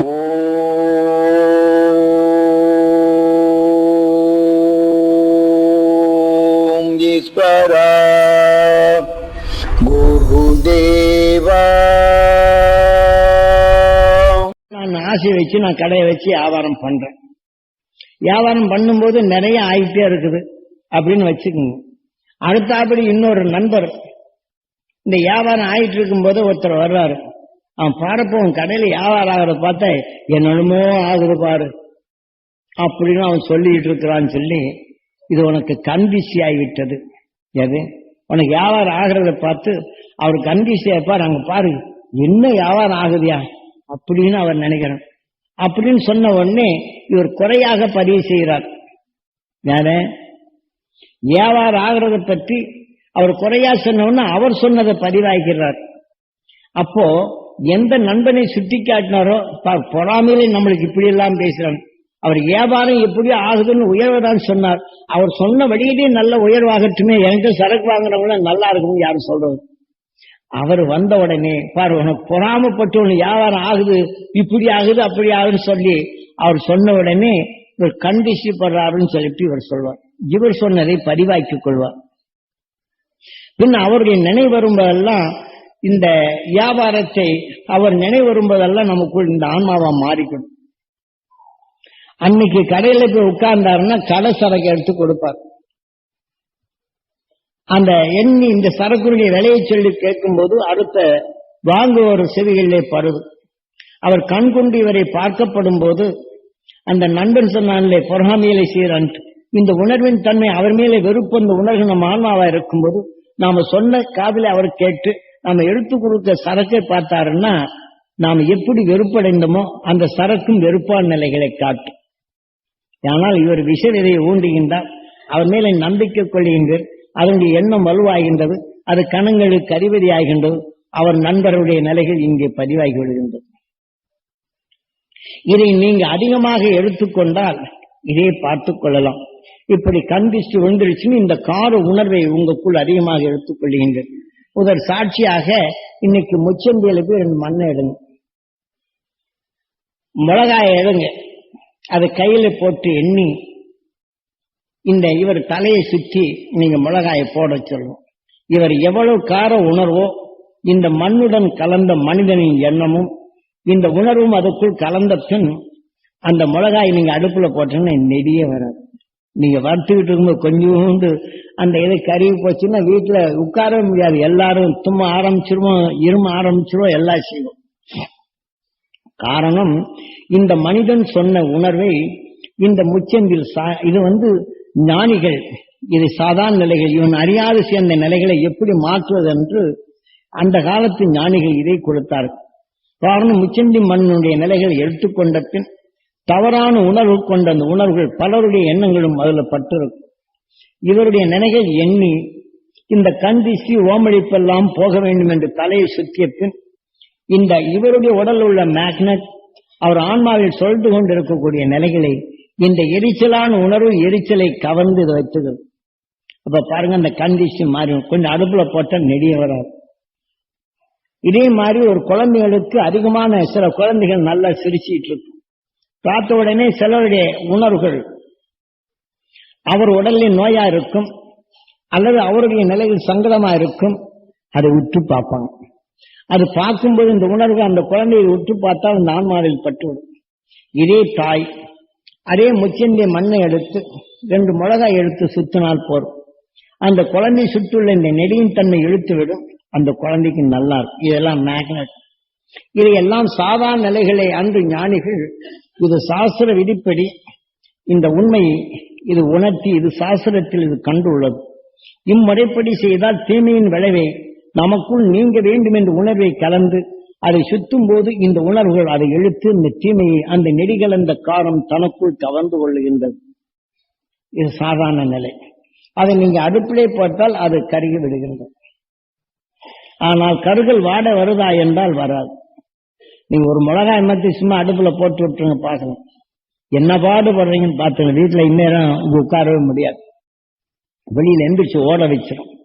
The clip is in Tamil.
ஓம் நான் ஆசை வச்சு நான் கடையை வச்சு வியாபாரம் பண்றேன். வியாபாரம் பண்ணும்போது நிறைய ஆகிட்டே இருக்குது அப்படின்னு வச்சுக்கோங்க. அடுத்தாப்படி இன்னொரு நண்பர். இந்த வியாபாரம் ஆயிட்டு இருக்கும்போது ஒருத்தர் வர்றாரு. அவன் பாரப்போ உன் கடையில வியாபாரம் ஆகிறத பார்த்தா என்னென்னமோ ஆகுது பாரு. அப்படின்னு அவன் சொல்லிட்டு இருக்கிறான்னு சொல்லி இது உனக்கு கண்டிசி ஆகிவிட்டது. எது? உனக்கு வியாபாரம் ஆகிறத பார்த்து அவர் கண்டிசி ஆப்பார் அங்க பாரு என்ன வியாபாரம் ஆகுதியா? அப்படின்னு அவர் நினைக்கிறான். அப்படின்னு சொன்ன உடனே இவர் குறையாக பதிவு செய்கிறார். யாரு? வியாபாரம் ஆகிறத பற்றி அவர் குறையா சொன்ன உடனே அவர் சொன்னதை பதிவாகிறார் அப்போ எந்த நண்பனை சுட்டி காட்டினாரோ பொறாமையிலே நம்மளுக்கு இப்படி எல்லாம் பேசுறாங்க அவர் வியாபாரம் எப்படி ஆகுதுன்னு உயர்வதான் சொன்னார். அவர் சொன்ன வழியிலேயே நல்ல உயர்வாகட்டுமே எனக்கு சரக்கு வாங்குறவங்கள நல்லா இருக்கும்னு யாரும் சொல்றது அவர் வந்த உடனே பாரு உனக்கு பொறாமப்பட்டு உனக்கு வியாபாரம் ஆகுது இப்படி ஆகுது அப்படி ஆகுதுன்னு சொல்லி அவர் சொன்ன உடனே இவர் கண்டிஷப்படுறாருன்னு சொல்லிட்டு இவர் சொல்வார். இவர் சொன்னதை பதிவாக்கிக் கொள்வார். பின் அவருடைய நினைவு வரும்போதெல்லாம் இந்த வியாபாரத்தை அவர் நினைவு வரும்போதெல்லாம் நமக்குள் இந்த ஆன்மாவா மாறிக்கணும் அன்னைக்கு கடையில போய் உட்கார்ந்தாருன்னா கடை சரக்கு எடுத்து கொடுப்பார். அந்த எண்ணி இந்த சரக்குடைய விலையை சொல்லி கேட்கும்போது அடுத்த வாங்குவோர் செவிகளிலே பருது அவர் கண்கொண்டு இவரை பார்க்கப்படும் போது அந்த நண்பன் சொன்னான்லே பொறாமையிலே சீரன். இந்த உணர்வின் தன்மை அவர் மேலே வெறுப்பு அந்த உணர்வு நம்ம ஆன்மாவா இருக்கும்போது நாம சொன்ன காதலை அவர் கேட்டு நாம எடுத்து கொடுத்த சரக்கை பார்த்தாருன்னா நாம் எப்படி வெறுப்படைந்தோமோ அந்த சரக்கும் வெறுப்பான நிலைகளை காட்டும். ஆனால் இவர் விஷவிதையை ஊண்டுகின்றார். அவர் மேலே நம்பிக்கை கொள்கின்ற அதனுடைய எண்ணம் வலுவாகின்றது. அது கணங்களுக்கு அறிவதி ஆகின்றது அவர் நண்பருடைய நிலைகள் இங்கே பதிவாகி விடுகின்றது. இதை நீங்க அதிகமாக எடுத்துக்கொண்டால் இதை பார்த்துக் கொள்ளலாம். இப்படி கண்டிச்சு விழுந்துருச்சுன்னு இந்த கார உணர்வை உங்களுக்குள் அதிகமாக எடுத்துக் உதர் முதல் சாட்சியாக இன்னைக்கு முச்சந்தியில போய் ரெண்டு மண்ணை எடுங்க. மிளகாயை எடுங்க. அதை கையில போட்டு எண்ணி இந்த இவர் தலையை சுற்றி நீங்க மிளகாயை போட சொல்லுவோம். இவர் எவ்வளவு கார உணர்வோ இந்த மண்ணுடன் கலந்த மனிதனின் எண்ணமும் இந்த உணர்வும் அதுக்குள் கலந்த பின் அந்த மிளகாய் நீங்க அடுப்புல போட்டீங்கன்னா நெடியே வராது. நீங்க வறுத்துக்கிட்டு இருக்கும்போது கொஞ்சோண்டு அந்த இதை கருவி போச்சுன்னா வீட்டுல உட்காரவே முடியாது. எல்லாரும் தும்ம ஆரம்பிச்சிருவோம் இரும ஆரம்பிச்சிருவோம் எல்லாம் செய்வோம். காரணம் இந்த மனிதன் சொன்ன உணர்வை இந்த முச்சந்தில் சா- இது வந்து ஞானிகள் இது சாதாரண நிலைகள் இவன் அறியாது சேர்ந்த நிலைகளை எப்படி மாற்றுவது என்று அந்த காலத்து ஞானிகள் இதை கொடுத்தார்கள். காரணம் முச்சந்தி மண்ணுடைய நிலைகளை எடுத்துக்கொண்ட பின் தவறான உணர்வு கொண்ட அந்த உணர்வுகள் பலருடைய எண்ணங்களும் அதுல பட்டிருக்கும். இவருடைய நிலைகள் எண்ணி இந்த கண் கந்திசி ஓமளிப்பெல்லாம் போக வேண்டும் என்று தலையை சுற்றிய பின் இந்த இவருடைய உடல் உள்ள மேக்னட் அவர் ஆன்மாவில் சொல்லிட்டு கொண்டிருக்கக்கூடிய நிலைகளை இந்த எரிச்சலான உணர்வு எரிச்சலை கவர்ந்து இதை வைத்தது. அப்ப பாருங்க அந்த கண்டிஷி மாறி கொஞ்சம் அடுப்புல போட்டால் நெடிய வராது. இதே மாதிரி ஒரு குழந்தைகளுக்கு அதிகமான சில குழந்தைகள் நல்லா சிரிச்சிட்டு இருக்கும். பார்த்த உடனே சிலருடைய உணர்வுகள் அவர் உடலில் நோயா இருக்கும் அல்லது அவருடைய நிலையில் சங்கடமா இருக்கும் அதை உற்று பார்ப்பாங்க. அது பார்க்கும்போது இந்த உணர்வு அந்த குழந்தையை உற்று பார்த்தா அந்த ஆன்மாவில் பட்டுவிடும். இதே தாய் அதே முச்சந்திய மண்ணை எடுத்து ரெண்டு மிளகாய் எடுத்து சுத்தினால் போறோம் அந்த குழந்தை சுற்றுள்ள இந்த நெடியின் தன்மை இழுத்துவிடும் அந்த குழந்தைக்கு நல்லா இருக்கும். இதெல்லாம் மேக்னட் இதையெல்லாம் சாதாரண நிலைகளை அன்று ஞானிகள் இது சாஸ்திர விதிப்படி இந்த உண்மையை இது உணர்த்தி இது சாஸ்திரத்தில் இது கண்டுள்ளது. இம்முறைப்படி செய்தால் தீமையின் விளைவை நமக்குள் நீங்க வேண்டும் என்ற உணர்வை கலந்து அதை சுத்தும் போது இந்த உணர்வுகள் அதை இழுத்து இந்த தீமையை அந்த நெடிகலந்த காரம் தனக்குள் கவர்ந்து கொள்ளுகின்றது. இது சாதாரண நிலை. அதை நீங்க அடுப்பிலே பார்த்தால் அது கருகி விடுகின்றது. ஆனால் கருகல் வாட வருதா என்றால் வராது. நீங்க ஒரு மிளகாய் மத்தி சும்மா அடுப்புல போட்டு விட்டுருங்க பார்க்கலாம் என்ன பாடுபடுறீங்கன்னு பார்த்துங்க. வீட்டில் இந்நேரம் உட்காரவே முடியாது. வெளியில் எந்திரிச்சு ஓட வச்சிடும்